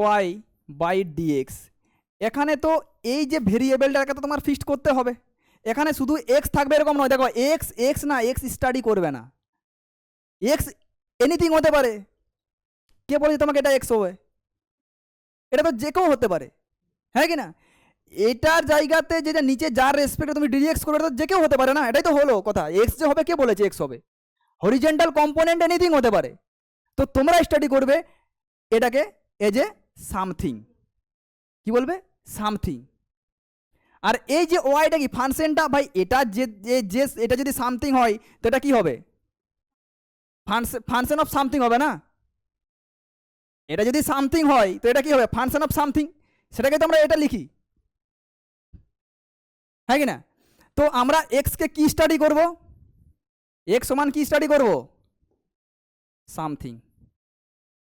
Y by dx এখানে তো এই যে ভেরিয়েবলটাকে তো তোমার ফিক্সড করতে হবে। এখানে শুধু এক্স থাকবে এরকম নয়, দেখো এক্স এক্স না এক্স স্টাডি করবে না। এক্স এনিথিং হতে পারে। কে বলেছে তোমাকে এটা এক্স হবে? এটা তো যে কেউ হতে পারে। হ্যাঁ কি না? এটার জায়গাতে যেটা নিচে যার রেসপেক্টে তুমি ডিএক্স করবে তো যে কেউ হতে পারে না, এটাই তো হলো কথা। এক্স যে হবে, কে বলেছে এক্স হবে? হরিজেন্টাল কম্পোনেন্ট এনিথিং হতে পারে। তো তোমরা স্টাডি করবে এটাকে এজ এ সামথিং। কি বলবে? সামথিং। আর এই যে ওয়াইটা কি? ফাংশনটা ভাই, এটা যে, যে- এটা যদি সামথিং হয়, তো এটা কি হবে? ফাংশন অফ সামথিং হবে না? এটা যদি সামথিং হয়, তো এটা কি হবে? Function of something. সেটাকে তো আমরা এটা লিখি। হ্যাঁ কি না? তো আমরা এক্সকে কি স্টাডি করব? এক্স সমান কি স্টাডি করব? সামথিং।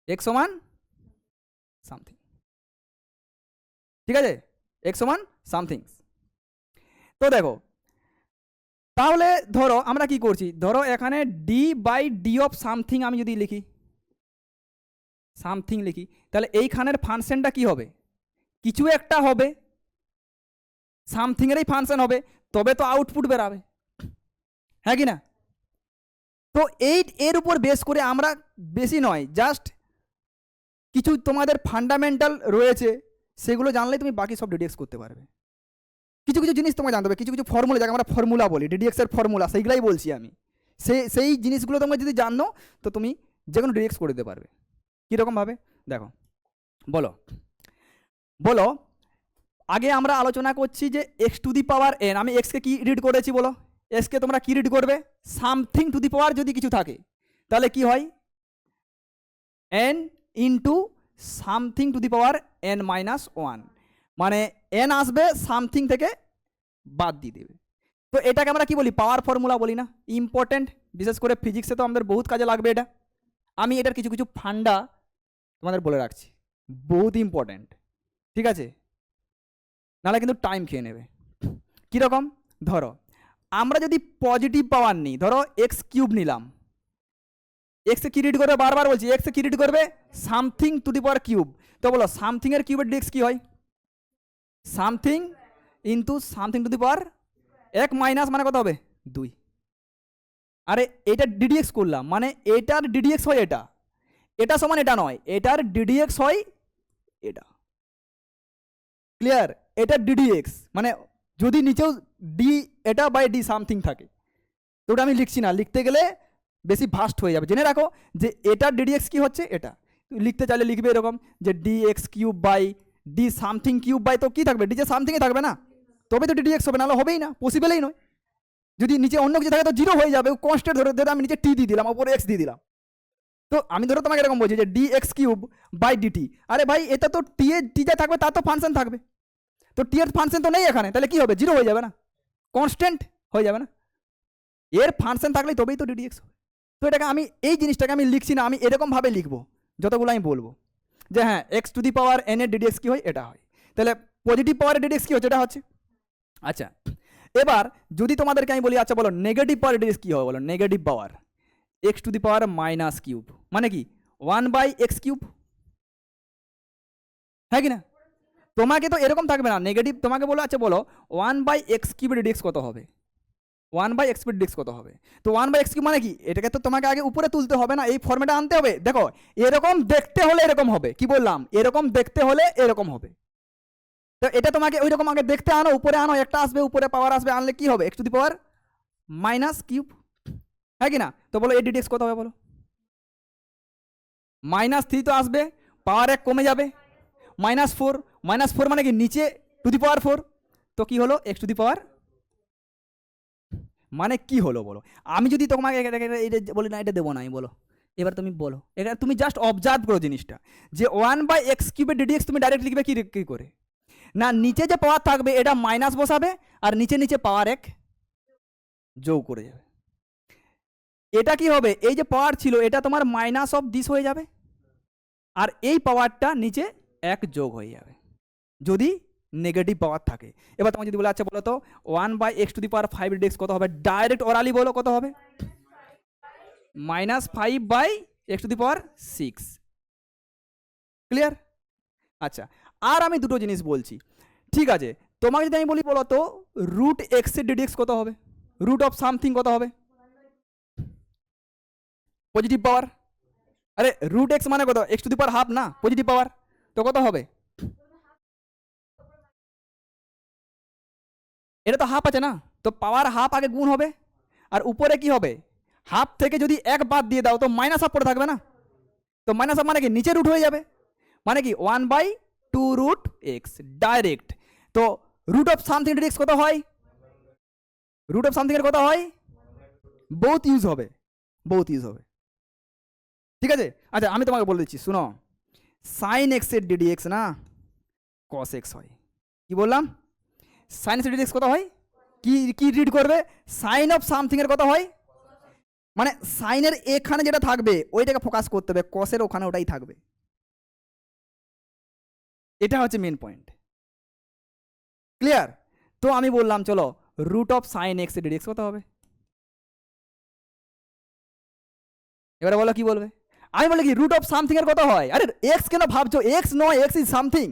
এক্স সমান সামথিং ঠিক আছে? এক্স সমান সামথিং তো দেখো, তাহলে ধরো আমরা কি করছি? ধরো এখানে D by D of something আমি যদি লিখি সামথিং লিখি, তাহলে এইখানের ফাংশনটা কি হবে? কিছু একটা হবে। সামথিংয়েরই ফাংশন হবে, তবে তো আউটপুট বেরাবে। হ্যাঁ কি না? তো এই এর উপর বেস করে আমরা বেশি নয় জাস্ট কিছু তোমাদের ফান্ডামেন্টাল রয়েছে, সেগুলো জানলেই তুমি বাকি সব ডিডিএক্স করতে পারবে। কিছু কিছু জিনিস তোমাকে জানতে হবে, কিছু কিছু ফর্মুলা যাকে আমরা ফর্মুলা বলি ডিডিএক্সের ফর্মুলা সেইগুলাই বলছি আমি। সেই সেই জিনিসগুলো তোমরা যদি জানো, তো তুমি যে কোনো ডিডিএক্স করে দিতে পারবে। কীরকমভাবে? দেখো, বলো। বলো, আগে আমরা আলোচনা করছি যে X to the power N আমি এক্সকে কী রিড করেছি বলো? এক্সকে তোমরা কী রিড করবে? সামথিং টু দি পাওয়ার যদি কিছু থাকে, তাহলে কি হয়? N into something to the power N minus one মানে এন আসবে সামথিং থেকে বাদ দিয়ে দেবে। তো এটাকে আমরা কি বলি? পাওয়ার ফর্মুলা বলি না? ইম্পর্টেন্ট বিশেষ করে ফিজিক্সে তো আমাদের বহুত কাজে লাগবে এটা। আমি এটার কিছু কিছু ফান্ডা তোমাদের বলে রাখছি। বহুত ইম্পর্ট্যান্ট ঠিক আছে? নাহলে কিন্তু টাইম খেয়ে নেবে। কীরকম? ধরো, আমরা যদি পজিটিভ পাওয়ার নিই, ধরো এক্স কিউব নিলাম। এক্সে কি রিড করবে, বারবার বলছি এক্সে কি রিড করবে something to the power cube তো বলো সামথিংয়ের কিউবের ডিএক্স কি হয়? Something into something to the power এক মাইনাস মানে কত হবে? দুই। আরে, এটা ডিডিএক্স করলাম মানে এটার ডিডিএক্স হয় এটা। এটা সমান এটা নয়, এটার ডিডিএক্স হয় এটা। ক্লিয়ার এটা ডিডিএক্স মানে যদি নিচেও ডি এটা বাই ডি সামথিং থাকে। তো ওটা আমি লিখছি না, লিখতে গেলে বেশি ভাস্ট হয়ে যাবে। জেনে রাখো যে এটার ডিডিএক্স কি হচ্ছে? এটা। লিখতে চাইলে লিখবে এরকম যে D X cube by D something cube by তো কী থাকবে? ডি যে সামথিংই থাকবে না। তবে তো ডিডিএক্স হবে, নাহলে হবেই না। পসিবলই নয়। যদি নিচে অন্য কিছু থাকে তো জিরো হয়ে যাবে। কনস্ট্যান্ট ধরে ধরে আমি নিচে টি দিয়ে দিলাম ওপরে এক্স দিয়ে দিলাম। তো আমি ধরো তোমাকে এরকম বলছি যে D X cube by DT আরে ভাই, এটা তো টি এর টি যা থাকবে তার তো ফাংশন থাকবে। তো টি এর ফাংশন তো নেই এখানে। তাহলে কি হবে? জিরো হয়ে যাবে না। কনস্ট্যান্ট হয়ে যাবে না। এর ফাংশন থাকলেই তবেই তো ডিডিএক্স হবে। তো এটাকে আমি, এই জিনিসটাকে আমি লিখছি না, আমি এরকমভাবে লিখব, যতগুলো আমি বলব। যে হ্যাঁ X to the power N এর ডিডিএক্স কী হয়? এটা হয়। তাহলে পজিটিভ পাওয়ারের ডিডিএক্স কী হচ্ছে? এটা হচ্ছে। আচ্ছা এবার যদি তোমাদেরকে আমি বলি আচ্ছা বলো নেগেটিভ পাওয়ার ডিডিএক্স কী হবে? বলো negative power X to the power minus cube মানে কি? ওয়ান বাই এক্স কিউব হ্যাঁ কি না? তোমাকে তো এরকম থাকবে না নেগেটিভ তোমাকে বলো আচ্ছা বলো ওয়ান বাই এক্স কিউবের ডিডিএক্স কত হবে? ওয়ান বাই এক্স ডিক্স কত হবে? তো ওয়ান বাই এক্স কিউব মানে কি? এটাকে তো তোমাকে আগে উপরে তুলতে হবে না, এই ফর্মেটে আনতে হবে। দেখো, এরকম দেখতে হলে এরকম হবে, কি বললাম? এরকম দেখতে হলে এরকম হবে। তো এটা তোমাকে ওই রকম আগে দেখতে আনো, উপরে আনো, একটা আসবে, উপরে পাওয়ার আসবে, আনলে কি হবে? X to the power minus cube হ্যাঁ কি না? তো বলো এই ডিডিএক্স কত হবে বলো? মাইনাস থ্রি তো আসবে পাওয়ার এক কমে যাবে। মাইনাস ফোর মাইনাস ফোর মানে কি? নিচে টু দি পাওয়ার ফোর তো কি হলো? এক্স টু দি পাওয়ার মানে কি হলো বলো? আমি যদি তোমাকে এটা- বলি না, এটা দেবো না, আমি বলো। এবার তুমি বলো। এটা তুমি জাস্ট অবজার্ভ করো জিনিসটা। যে ওয়ান বাই এক্স কিউবের ডিডিএক্স তুমি ডাইরেক্ট লিখবে কি, কী করে? না, নিচে যে পাওয়ার থাকবে, এটা মাইনাস বসাবে, আর নিচে নিচে পাওয়ার এক যোগ করে যাবে। এটা কি হবে? এই যে পাওয়ার ছিল, এটা তোমার মাইনাস অফ দিস হয়ে যাবে। আর এই পাওয়ারটা নিচে এক যোগ হয়ে যাবে। যদি নেগেটিভ পাওয়ার থাকে। এবার তোমার যদি বলে আচ্ছা বলো তো one by X to the power five DX কত হবে? ডাইরেক্ট ওরালি বলো কত হবে? Minus five by X to the power six clear আচ্ছা আর আমি দুটো জিনিস বলছি। ঠিক আছে, তোমাকে যদি আমি বলি, বলো তো রুট এক্সের ডিডিএক্স কত হবে? রুট অফ সামথিং কত হবে? পজিটিভ পাওয়ার আরে রুট এক্স মানে কত? X to the power half না পজিটিভ পাওয়ার তো কত হবে? এটা তো হাফ আছে না? তো পাওয়ার হাফ আগে গুণ হবে। আর উপরে কি হবে? হাফ থেকে যদি এক বাদ দিয়ে দাও, তো মাইনাস হাফ পড়ে থাকবে না? তো মাইনাস হাফ মানে কি? নিচে রুট হয়ে যাবে। মানে কি? One by two root X direct তো রুট অফ সামথিং ডিরেক্স কত হয়? রুট অফ সামথিং এর কত হয়? বহুত ইউজ হবে। বহুত ইউজ হবে। ঠিক আছে? আচ্ছা আমি তোমাকে বলে দিচ্ছি, শুনো। সাইন এক্সের ডিডিএক্স না? কস এক্স হয়। কি বললাম? সাইন এক্সের ডিডিএক্স কত হয়? কি কি রিড করবে? সাইন অফ সামথিং এর কত হয়? মানে সাইনের এখানে যেটা থাকবে, ওইটাকে ফোকাস করতে হবে। কসের ওখানে ওটাই থাকবে। এটা হচ্ছে মেন পয়েন্ট ক্লিয়ার তো আমি বললাম, চলো রুট অফ সাইন এক্সের ডিরেক্স কত হবে। এবারে বলো কি বলবে? আমি বলি কি রুট অফ সামথিং এর কত হয়? আরে এক্স কেন ভাবছ? এক্স নয় x is something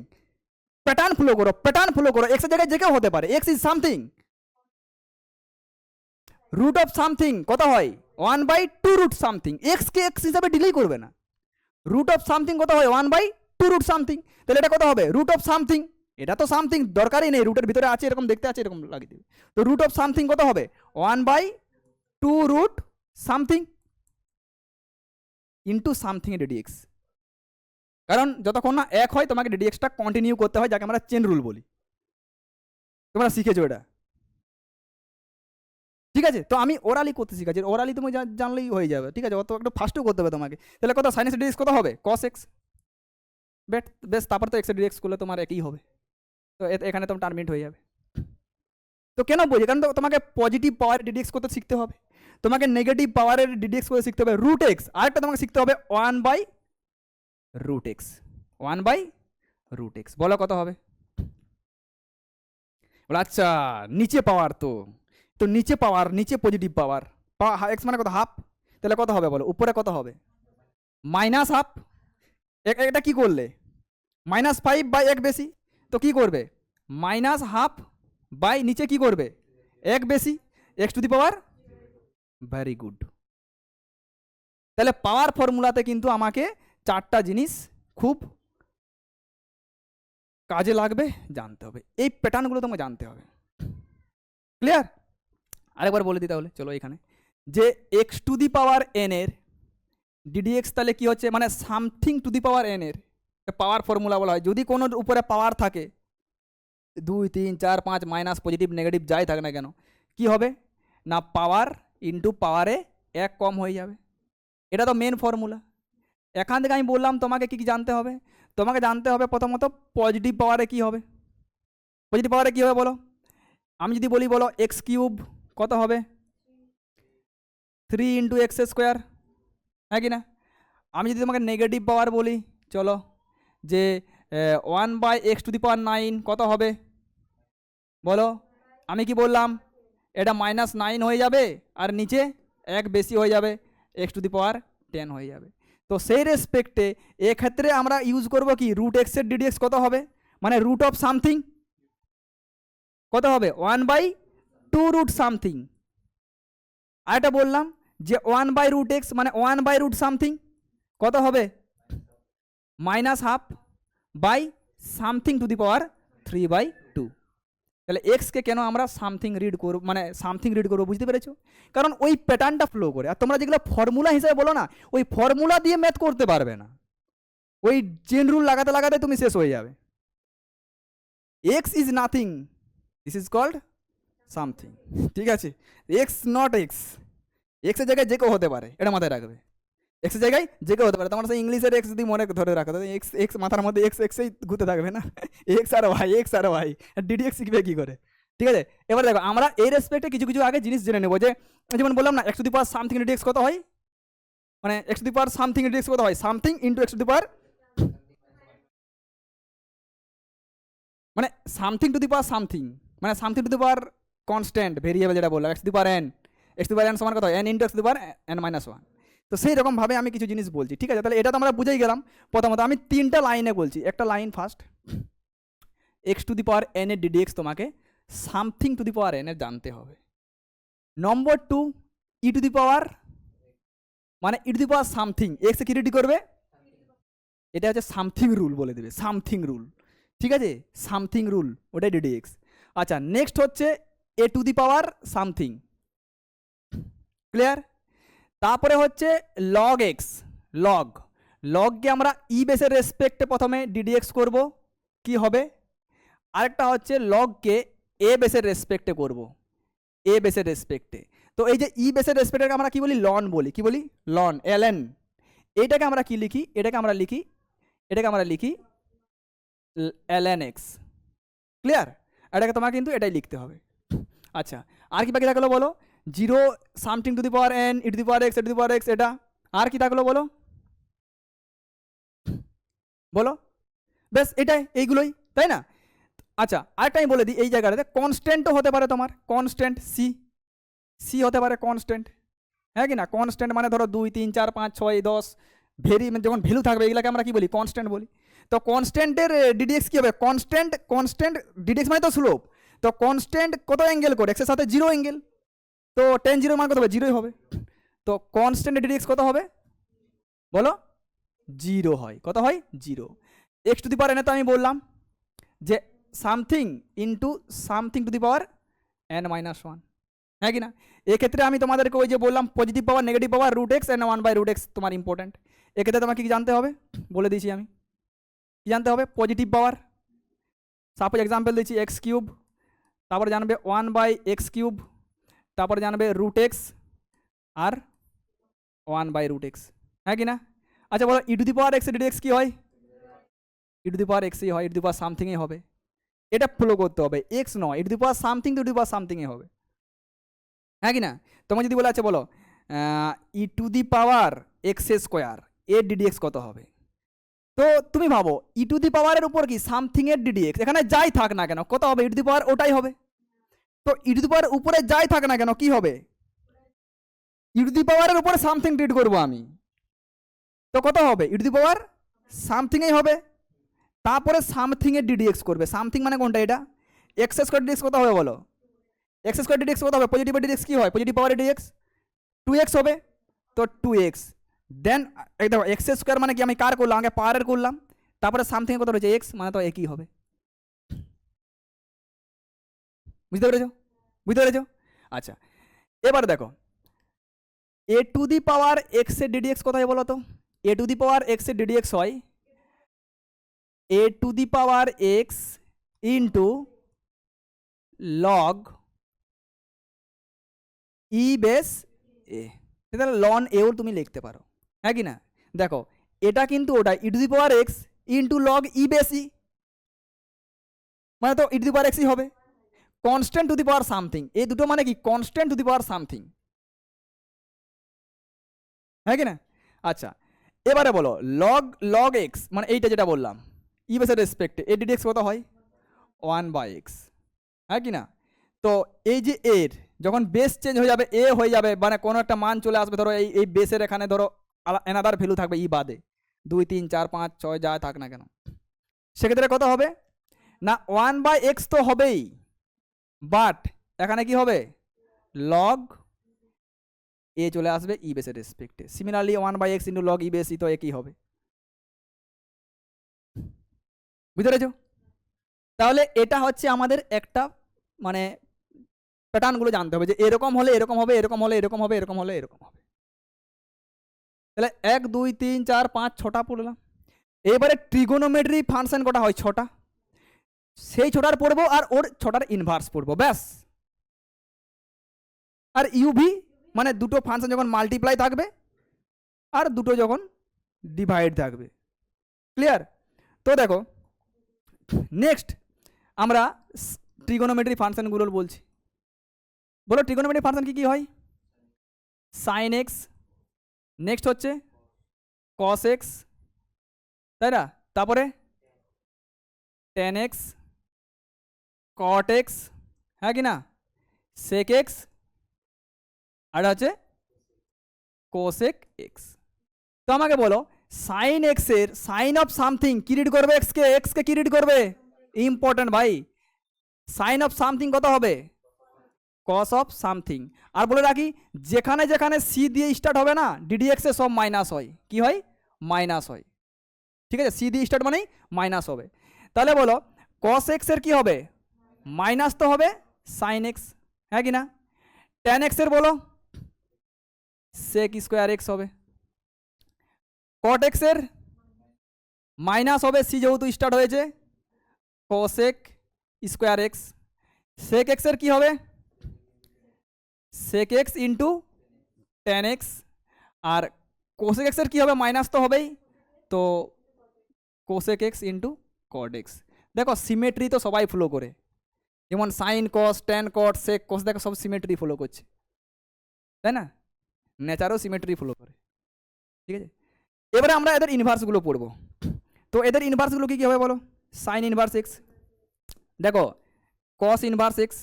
pattern follow করো প্যাটার্ন ফলো করো এক্সের জায়গায় যে কেউ হতে পারে x is something root of something কত হয়? One by two root something এক্সকে এক্স হিসাবে ডিলেই করবে না। রুট অফ সামথিং কত হয়? One by two root something তাহলে এটা কত হবে? রুট অফ সামথিং এটা তো সামথিং দরকারই নেই রুটের ভিতরে আছে, এরকম দেখতে আছে, এরকম লাগিয়ে দেবে। তো রুট অফ সামথিং কত হবে? One by two root something into something ddx কারণ যতক্ষণ না এক হয়, তোমাকে ডিডিএক্সটা কন্টিনিউ করতে হয়, যাকে আমরা চেন রুল বলি। তোমরা শিখেছো এটা। ঠিক আছে? তো আমি ওরালি করতে শিখাচ্ছি ওরালি তুমি জানলেই হয়ে যাবে। ঠিক আছে? অত একটু ফাস্টও করতে হবে তোমাকে। তাহলে কত সাইন্স ডিডিএক্স কত হবে? কস এক্স বেট, বেশ, তারপর তো এক্স ডিডিএক্স করলে তোমার একই হবে। তো এখানে তোমার টার্মিনেট হয়ে যাবে। তো কেন বলছি? কারণ তোমাকে পজিটিভ পাওয়ার ডিডিএক্স করতে শিখতে হবে। তোমাকে নেগেটিভ পাওয়ারের ডিডিএক্স করে শিখতে হবে রুট এক্স আরেকটা তোমাকে শিখতে হবে one by root x one by root x বলো কত হবে? আচ্ছা নিচে পাওয়ার তো। তো নিচে পাওয়ার নিচে পজিটিভ পাওয়ার এক্স মানে কত? হাফ তাহলে কত হবে বলো? উপরে কত হবে? মাইনাস হাফ এটা কি করলে? মাইনাস ফাইভ বাই এক বেশি। তো কি করবে? মাইনাস হাফ বাই নিচে কি করবে? এক বেশি। X to the power very good তাহলে পাওয়ার ফর্মুলাতে কিন্তু আমাকে চারটা জিনিস খুব কাজে লাগবে, জানতে হবে। এই প্যাটার্নগুলো তোমাকে জানতে হবে। ক্লিয়ার আরেকবার বলে দিই তাহলে, চলো এখানে। যে x to the power n এর ডিডিএক্স তাহলে কি হচ্ছে? মানে something to the power n এর পাওয়ার ফর্মুলা বলা হয়। যদি কোনো উপরে পাওয়ার থাকে, দুই, তিন, চার, পাঁচ মাইনাস পজিটিভ নেগেটিভ যাই থাকে না কেন, কি হবে? না পাওয়ার ইন্টু পাওয়ারে এক কম হয়ে যাবে। এটা তো মেন ফর্মুলা এখান থেকে আমি বললাম, তোমাকে কি কি জানতে হবে? তোমাকে জানতে হবে প্রথমত পজিটিভ পাওয়ারে কি হবে। পজিটিভ পাওয়ারে কী হবে বলো? আমি যদি বলি, বলো এক্স কিউব কত হবে? থ্রি ইন্টু এক্স স্কোয়ার হ্যাঁ কি না আমি যদি তোমাকে নেগেটিভ পাওয়ার বলি, চলো, যে one by x to the power nine কত হবে? বলো, আমি কি বললাম? এটা মাইনাস নাইন হয়ে যাবে, আর নিচে এক বেশি হয়ে যাবে x to the power ten হয়ে যাবে। তো সেই রেসপেক্টে এক্ষেত্রে আমরা ইউজ করব কি? রুট এক্সের ডিডিএক্স কত হবে? মানে রুট অফ সামথিং কত হবে? One by two root something আরেকটা বললাম যে ওয়ান বাই রুট এক্স মানে ওয়ান বাই রুট সামথিং কত হবে? Minus half by something to the power three by তাহলে এক্সকে কেন আমরা সামথিং রিড করব মানে সামথিং রিড করব বুঝতে পেরেছ? কারণ ওই প্যাটার্নটা ফ্লো করে। আর তোমরা যেগুলো ফর্মুলা হিসেবে বলো না, ওই ফর্মুলা দিয়ে ম্যাথ করতে পারবে না। ওই চেন রুল লাগাতে লাগাতে তুমি শেষ হয়ে যাবে। X is nothing this is called something ঠিক আছে? এক্স নট এক্স এক্সের জায়গায় যে কেউ হতে পারে, এটা মাথায় রাখবে। এক্সের জায়গায় যে কেউ হতে পারে। তোমার সেই ইংলিশের এক্স যদি মনে ধরে রাখো, তাহলে এক্স এক্স মাথার মধ্যে এক্স এক্সই ঘুরতে থাকবে না? এক্স আর ওয়াই এক্স আর ওয়াই ডিডিএক্স শিখবে কী করে? ঠিক আছে? এবার দেখো, আমরা এই রেসপেক্টে কিছু কিছু আগে জিনিস জেনে নেব যে, যেমন বললাম না x to the power something ddx কত হয়? মানে x to power something ddx কত হয়? Something into x to the power মানে something to the power something মানে something to the power constant variable যেটা বললাম x to power n x to power n সমান কত n into x to the power n minus one তো সেই রকমভাবে আমি কিছু জিনিস বলছি, ঠিক আছে? তাহলে এটা তো আমরা বুঝেই গেলাম। প্রথমত আমি তিনটা লাইনে বলছি। একটা line first x to the power n এর ডিডিএক্স তোমাকে something to the power n এর জানতে হবে। নম্বর two E to the power মানে e to the power something x কি করবে? এটা হচ্ছে সামথিং রুল বলে দেবে সামথিং রুল ঠিক আছে? সামথিং রুল ওটাই ডিডিএক্স আচ্ছা নেক্সট হচ্ছে a to the power something clear তারপরে হচ্ছে লগ এক্স লগ লগকে আমরা ই বেসের রেসপেক্টে প্রথমে ডিডিএক্স করব, কি হবে? আরেকটা হচ্ছে লগকে এ বেসের রেসপেক্টে করব এ বেসের রেসপেক্টে তো এই যে ই বেসের রেসপেক্টে আমরা কি বলি? লন বলি। কি বলি? লন এল এন এটাকে আমরা কি লিখি? এটাকে আমরা লিখি, এটাকে আমরা লিখি এলএন এক্স ক্লিয়ার এটাকে তোমার কিন্তু এটাই লিখতে হবে। আচ্ছা আর কি বাকি থাকল বলো? Zero something to the power n e to the power x to the power x এটা আর কি থাকল বলো? বলো? বেশ এটাই, এইগুলোই, তাই না? আচ্ছা আরেকটা আমি বলে দিই, এই জায়গাটাতে কনস্ট্যান্টও হতে পারে তোমার কনস্ট্যান্ট সি সি হতে পারে কনস্ট্যান্ট হ্যাঁ কি না? কনস্ট্যান্ট মানে ধরো দুই, তিন, চার, পাঁচ, ছয়, দশ ভেরি যখন ভ্যালু থাকবে, এগুলোকে আমরা কি বলি? কনস্ট্যান্ট বলি। তো কনস্ট্যান্টের ডিডিএক্স কী হবে? কনস্ট্যান্ট কনস্ট্যান্ট ডিডিএক্স মানে তো স্লোপ তো কনস্ট্যান্ট কত অ্যাঙ্গেল করে? এক্সের সাথে জিরো অ্যাঙ্গেল তো টেন জিরো মান কত হবে? জিরোই হবে। তো কনস্ট্যান্টের ডিডিএক্স কত হবে? বলো? জিরো হয়। কত হয়? Zero x to the power এনে তো আমি বললাম যে something into something to the power n minus one হ্যাঁ কি না? এক্ষেত্রে আমি তোমাদেরকে ওই যে বললাম positive power negative power root x n one by root x তোমার ইম্পর্ট্যান্ট এক্ষেত্রে তোমাকে কি জানতে হবে? বলে দিয়েছি আমি। কি জানতে হবে? পজিটিভ পাওয়ার সাপোজ এক্সাম্পল দিচ্ছি এক্স কিউব তারপরে জানবে ওয়ান বাই এক্স কিউব তারপরে জানবে রুট এক্স আর ওয়ান বাই রুট এক্স হ্যাঁ কি না? আচ্ছা বলো e to the power x d x কী হয়? ই টু দি পাওয়ার এক্সই হয় ই টু দি পাওয়ার সামথিংই হবে। এটা ফলো করতে হবে এক্স নয় e to the power something to the power সামথিংই হবে। হ্যাঁ কি না? তোমার যদি বলে আছে বলো e the power x square এর ডিডিএক্স কত হবে? তো তুমি ভাবো ই দি পাওয়ারের উপর কি সামথিং এর ডিডিএক্স এখানে যাই থাক না কেন, কত হবে? ই দি পাওয়ার ওটাই হবে। তো ই টু দি পাওয়ার উপরে যাই থাক না কেন, কি হবে? ই টু দি পাওয়ারের উপরে সামথিং ট্রিট করব আমি। তো কত হবে? ই টু দি পাওয়ার সামথিংই হবে। তারপরে সামথিং এর ডিডিএক্স করবে। সামথিং মানে কোনটা এটা? এক্স স্কোয়ার ডিডিএক্স কত হবে বলো? এক্স স্কোয়ার ডিডিএক্স কত হবে? পজিটিভ ডিডিএক্স কী হয়? Positive power ddx to x হবে। তো টু এক্স দেন দেখো এক্স স্কোয়ার মানে কি? আমি কার করলাম? আগে পাওয়ারের করলাম। তারপরে সামথিং কত রয়েছে? এক্স মানে তো একই হবে। বুঝতে পেরেছ? বুঝতে পেরেছ? আচ্ছা এবার দেখো এ টু দি পাওয়ার এক্সের ডিডিএক্স কোথায় বলো তো? এ টু দি পাওয়ার এক্সের ডিডিএক্স হয় a to the power x into log e base a তাহলে লন এও তুমি লিখতে পারো হ্যাঁ কি না? দেখো, এটা কিন্তু ওটা e to the power x into log e base e মানে তো ই টু দি পাওয়ার এক্সই হবে। Constant to the power something এই দুটো মানে কি? Constant to the power something হ্যাঁ কি না? আচ্ছা এবারে বলো লগ লগ এক্স মানে এইটা যেটা বললাম ই বেসের রেসপেক্টে এ ডিডি এক্স কত হয়? ওয়ান বাই এক্স হ্যাঁ কি না? তো এই যে এর, যখন বেস চেঞ্জ হয়ে যাবে এ হয়ে যাবে মানে কোনো একটা মান চলে আসবে, ধরো এই এই বেসের এখানে ধরো এনাদার ভ্যালু থাকবে ই বাদে। দুই, তিন, চার, পাঁচ, ছয়, যা থাক না কেন। সেক্ষেত্রে কত হবে? না ওয়ান বাই এক্স তো হবেই। বাট এখানে কি হবে? লগ এ চলে আসবে ই বেসের রেসপেক্টে similarly one by x into log e base e তো একই হবে? বুঝতে পেরেছ? তাহলে এটা হচ্ছে আমাদের একটা মানে প্যাটার্নগুলো জানতে হবে যে এরকম হলে এরকম হবে, এরকম হলে এরকম হবে, এরকম হলে এরকম হবে। তাহলে এক, দুই, তিন, চার, পাঁচ, ছটা পড়লাম। এবারে ট্রিগোনোমেট্রি ফাংশন কটা হয়? ছটা। সেই ছটার পড়ব আর ওর ছটার ইনভার্স পড়ব, ব্যাস। আর ইউভি মানে দুটো ফাংশন যখন মাল্টিপ্লাই থাকবে, আর দুটো যখন ডিভাইড থাকবে। ক্লিয়ার তো দেখো নেক্সট আমরা ট্রিগোনোমেট্রি ফাংশনগুলো বলছি। বলো ট্রিগোনোমেট্রি ফাংশন কি কী হয়? সাইন এক্স নেক্সট হচ্ছে কস এক্স তাই না? তারপরে টেন এক্স কট এক্স হ্যাঁ কি না সেক এক্স আর হচ্ছে কোসেক এক্স তো আমাকে বলো সাইন এক্সের সাইন অফ সামথিং কি রিড করবে এক্সকে এক্সকে কি রিড করবে ইম্পর্টেন্ট ভাই সাইন অফ সামথিং কত হবে কস অফ সামথিং আর বলে রাখি যেখানে যেখানে সি দিয়ে স্টার্ট হবে না ডিডিএক্সে সব মাইনাস হয় কি হয় মাইনাস হয় ঠিক আছে সি দিয়ে স্টার্ট মানেই মাইনাস হবে তাহলে বলো কস এক্সের কি হবে মাইনাস তো হবে সাইন এক্স হ্যাঁ কি না? টেন এক্সের বলো সেক স্কোয়ার এক্স হবে। কট এক্সের মাইনাস হবে সি যেহেতু স্টার্ট হয়েছে কোসেক স্কোয়ার এক্স সেক এক্সের কি হবে? Sec x into tan x আর কোসেক এক্সের কী হবে? মাইনাস তো হবেই। তো cosec x into cot x দেখো সিমেট্রি তো সবাই ফলো করে। যেমন সাইন কস টেন কট সেক কস দেখো সব সিমেট্রি ফলো করছে। তাই না? নেচারও সিমেট্রি ফলো করে। ঠিক আছে? এবারে আমরা এদের ইনভার্সগুলো পড়ব। তো এদের ইনভার্সগুলো কী কী হবে বলো? সাইন ইনভার্স এক্স দেখো কস ইনভার্স এক্স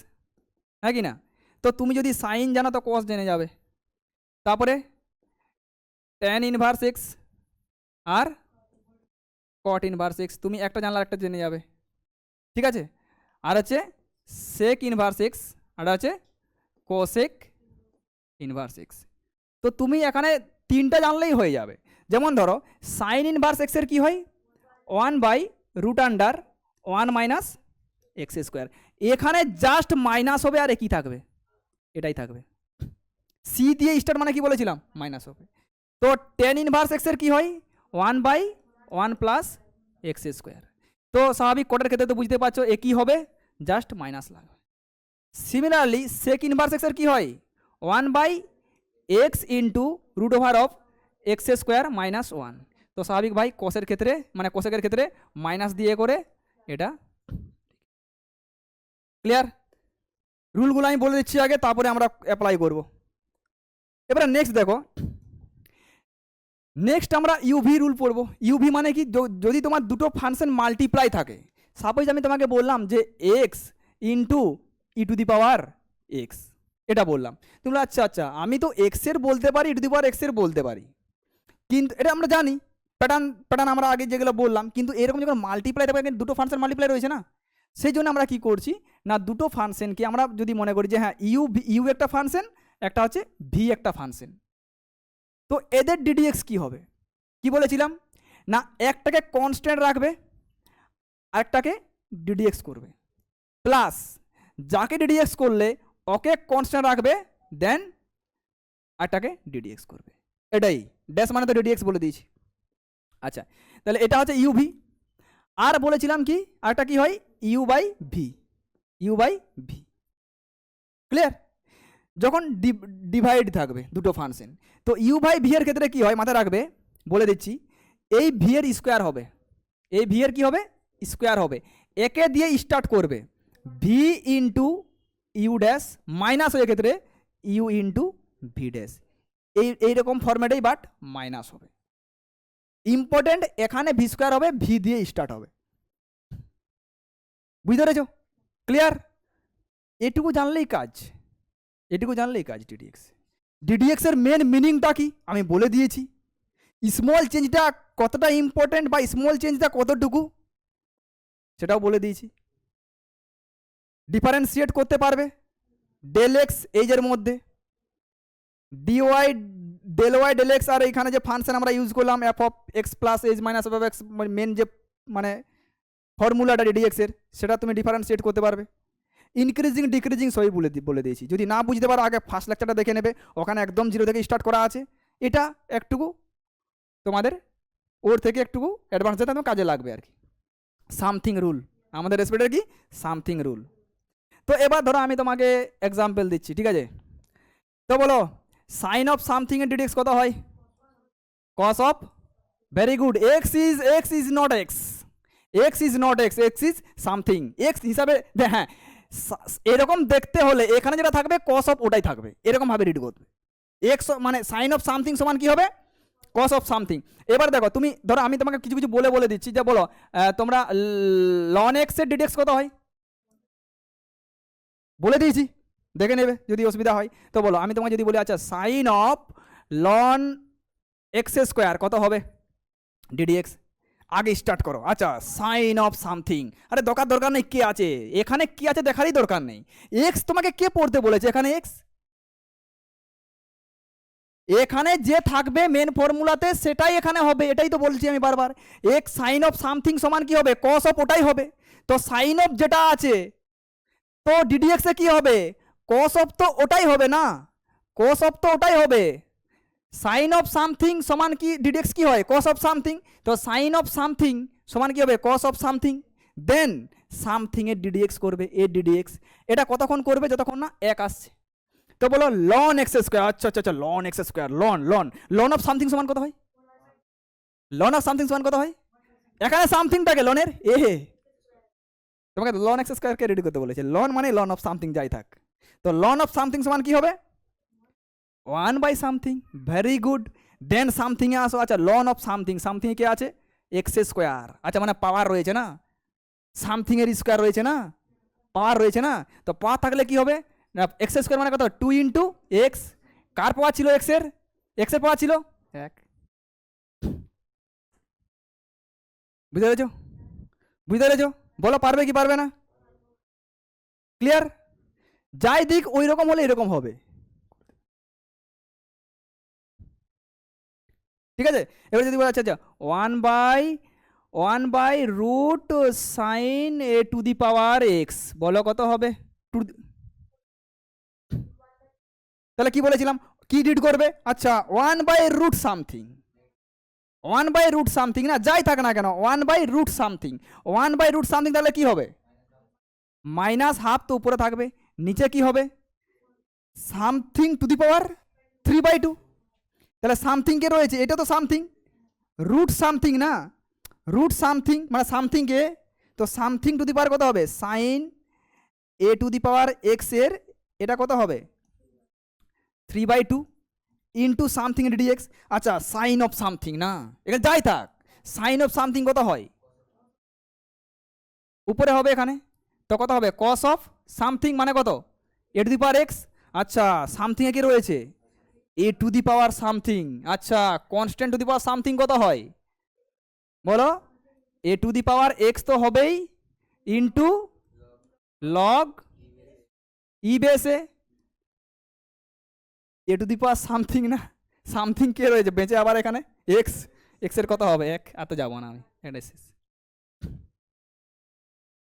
হ্যাঁ কি না? তো তুমি যদি সাইন জানো তো কস জেনে যাবে। তারপরে টেন ইনভার্স এক্স আর কট ইনভার্স এক্স তুমি একটা জানলে একটা জেনে যাবে। ঠিক আছে? আর হচ্ছে সেক ইনভার্স এক্স আর হচ্ছে কোসেক ইনভার্স এক্স তো তুমি এখানে তিনটা জানলেই হয়ে যাবে। যেমন ধরো সাইন ইনভার্স এক্সের কী হয়? One by root under one minus x square এখানে জাস্ট মাইনাস হবে, আর একই থাকবে? এটাই থাকবে। সি দিয়ে স্টার মানে কি বলেছিলাম? মাইনাস হবে। তো টেন ইনভার্স এক্সের কী হয়? One by one plus x square তো স্বাভাবিক কোটের ক্ষেত্রে তো বুঝতে পারছ একই হবে? জাস্ট মাইনাস লাগবে সিমিলারলি সেক ইনভার্স এক্সের কী হয়? One by x into root over of x square minus one তো স্বাভাবিক ভাই কোষের ক্ষেত্রে মানে কোষেকের ক্ষেত্রে মাইনাস দিয়ে করে এটা ক্লিয়ার রুলগুলো আমি বলে দিচ্ছি আগে, তারপরে আমরা অ্যাপ্লাই করব। এবারে নেক্সট দেখো। নেক্সট আমরা ইউভি রুল পড়ব। ইউভি মানে কি যদি তোমার দুটো ফাংশন মাল্টিপ্লাই থাকে সাপোজ আমি তোমাকে বললাম যে x into e to the power x এটা বললাম। তুমি আচ্ছা আচ্ছা আমি তো এক্সের বলতে পারি ই টু দি পাওয়ার এক্সের বলতে পারি। কিন্তু এটা আমরা জানি প্যাটার্ন প্যাটার্ন আমরা আগে যেগুলো বললাম, কিন্তু এরকম যখন মাল্টিপ্লাই থাকবে দুটো ফাংশন মাল্টিপ্লাই রয়েছে না? সেই জন্য আমরা কি করছি, না দুটো ফাংশনকে আমরা যদি মনে করি যে হ্যাঁ ইউ ইউ একটা ফাংশন একটা হচ্ছে ভি একটা ফাংশন তো এদের ডিডিএক্স কি হবে? কি বলেছিলাম? না, একটাকে কনস্ট্যান্ট রাখবে আরেকটাকে ডিডিএক্স করবে। প্লাস যাকে ডিডিএক্স করলে ওকে কনস্ট্যান্ট রাখবে দেন আরেকটাকে ডিডিএক্স করবে। এটাই। ড্যাশ মানে তো ডিডিএক্স বলে দিয়েছি। আচ্ছা তাহলে এটা হচ্ছে ইউভি আর বলেছিলাম কি? আরেকটা কি হয়? U by v u by v clear যখন ডিভাইড থাকবে দুটো ফাংশন তো ইউ বাই ভি এর ক্ষেত্রে কি হয়? মাথায় রাখবে, বলে দিচ্ছি, এই ভি এর স্কোয়ার হবে। এই ভি এর কি হবে? স্কোয়ার হবে। একে দিয়ে স্টার্ট করবে। V into u dash minus হয়ে ক্ষেত্রে ইউ ইন্টু ভি ড্যাশ এই এইরকম ফর্ম্যাটেই বাট মাইনাস হবে। ইম্পর্টেন্ট এখানে ভি স্কোয়ার হবে ভি দিয়ে স্টার্ট হবে। বুঝতে পেরেছ? ক্লিয়ার এটুকু জানলেই কাজ। এটুকু জানলেই কাজ ডিডিএক্স ডিডিএক্স এর মেন মিনিংটা কি? আমি বলে দিয়েছি। স্মল চেঞ্জটা কতটা ইম্পর্টেন্ট বা স্মল চেঞ্জটা কতটুকু? সেটাও বলে দিয়েছি। ডিফারেন্সিয়েট করতে পারবে ডেল এক্স এইজের মধ্যে। Dy del y del x আর এইখানে যে ফাংশন আমরা ইউজ করলাম f of x plus h minus of x main যে মানে ফর্মুলাটা ডিডিএক্সের সেটা তুমি ডিফারেন্সিয়েট করতে পারবে। ইনক্রিজিং ডিক্রিজিং সবই বলে বলে দিয়েছি। যদি না বুঝতে পারো, আগে ফার্স্ট লেকচারটা দেখে নেবে। ওখানে একদম জিরো থেকে স্টার্ট করা আছে। এটা একটুকু তোমাদের ওর থেকে একটুকু অ্যাডভান্স যেতে কাজে লাগবে আর কি। Something rule. আমাদের রেসপেক্টের কি? Something rule. তো এবার ধরো আমি তোমাকে এক্সাম্পল দিচ্ছি, ঠিক আছে? তো বলো সাইন অফ সামথিং এর ডিডিএক্স কত হয়? Cos of very good x is x is not x x is not x x is something x হিসাবে হ্যাঁ এরকম দেখতে হলে এখানে যেটা থাকবে কস অফ ওটাই থাকবে। এরকমভাবে রিড করবে। এক্স মানে সাইন অফ সামথিং সমান কি হবে? কস অফ সামথিং এবার দেখো, তুমি ধরো আমি তোমাকে কিছু কিছু বলে বলে দিচ্ছি, যে বলো তোমরা লন এক্সের ডিডেক্স কত হয়? বলে দিয়েছি, দেখে নেবে যদি অসুবিধা হয়। তো বলো, আমি তোমাকে যদি বলি আচ্ছা sine of ln x square কত হবে? ডিডিএক্স আগে স্টার্ট করো। আচ্ছা সাইন অফ সামথিং আরে দরকার দরকার নেই, কে আছে? এখানে কি আছে দেখারই দরকার নেই। এক্স তোমাকে কে পড়তে বলেছে? এখানে এক্স এখানে যে থাকবে মেন ফর্মুলাতে সেটাই এখানে হবে, এটাই তো বলছি আমি বারবার। এক্স সাইন অফ সামথিং সমান কি হবে? কস অফ ওটাই হবে। তো সাইন অফ যেটা আছে, তো ডিডিএক্সে কি হবে? কস অফ তো ওটাই হবে না। কস অফ তো ওটাই হবে। সাইন অফ সামথিং সমান কি? ডিডিএক্স কি হয়? কস অফ সামথিং তো সাইন অফ সামথিং সমান কি হবে? Cos of something then something এর ডিডিএক্স করবে এ ডিডিএক্স এটা কতক্ষণ করবে? যতক্ষণ না এক আসছে। তো বলো লন এক্স স্কোয়ার আচ্ছা আচ্ছা আচ্ছা ln x square ln ln ln of something সমান কত হয়? লন অফ সামথিং সমান কত হয়? এখানে সামথিংটাকে লনের এ হে। তোমাকে লন এক্স স্কোয়ারকে রেডি করতে বলেছে। লন মানে লন অফ সামথিং যাই থাক। তো লন অফ সামথিং সমান কি হবে? One by something very good then সামথিংয়ে আসো। আচ্ছা লন অফ সামথিং সামথিং কে আছে? এক্স স্কোয়ার আচ্ছা মানে পাওয়ার রয়েছে না? সামথিংয়ের স্কোয়ার রয়েছে না? পাওয়ার রয়েছে না? তো পাওয়ার থাকলে কি হবে? না এক্স স্কোয়ার মানে কত? টু ইন্টু এক্স কার পাওয়ার ছিল এক্সের এক্সের পাওয়ার ছিল? এক। বুঝতে পেরেছ? বুঝতে পেরেছ? বলো পারবে কি পারবে না? ক্লিয়ার যাই দিক ওই রকম হলে এরকম হবে। ঠিক আছে? এবার যদি বলা আচ্ছা আচ্ছা one by one by root sine a to the power x বলো কত হবে? টু তাহলে কি বলেছিলাম? কি ডিড করবে? আচ্ছা one by root something one by root something না, যাই থাক না কেন one by root something one by root something তাহলে কি হবে? মাইনাস হাফ তো উপরে থাকবে, নিচে কি হবে? Something to the power three by two তাহলে সামথিং কে রয়েছে? এটা তো সামথিং রুট সামথিং না? রুট সামথিং মানে সামথিং কে? তো সামথিং টু দি পাওয়ার কত হবে? সাইন এ টু দি পাওয়ার এক্সের, এটা কত হবে? Three by two into something dx আচ্ছা সাইন অফ সামথিং না? এখানে যাই থাক সাইন অফ সামথিং কত হয়? উপরে হবে এখানে, তো কত হবে? কস অফ সামথিং মানে কত? এ টু দি পাওয়ার এক্স আচ্ছা সামথিংয়ে কি রয়েছে? A to the power something আচ্ছা constant to the power something কত হয়? বলো এ টু দি পাওয়ার এক্স তো হবেই ইন্টু লগ ই বেসে a to the power something না? সামথিং কে রয়েছে? বেঁচে আবার এখানে এক্স এক্সের কথা হবে? এক, আর তো যাব না আমি। এটাই শেষ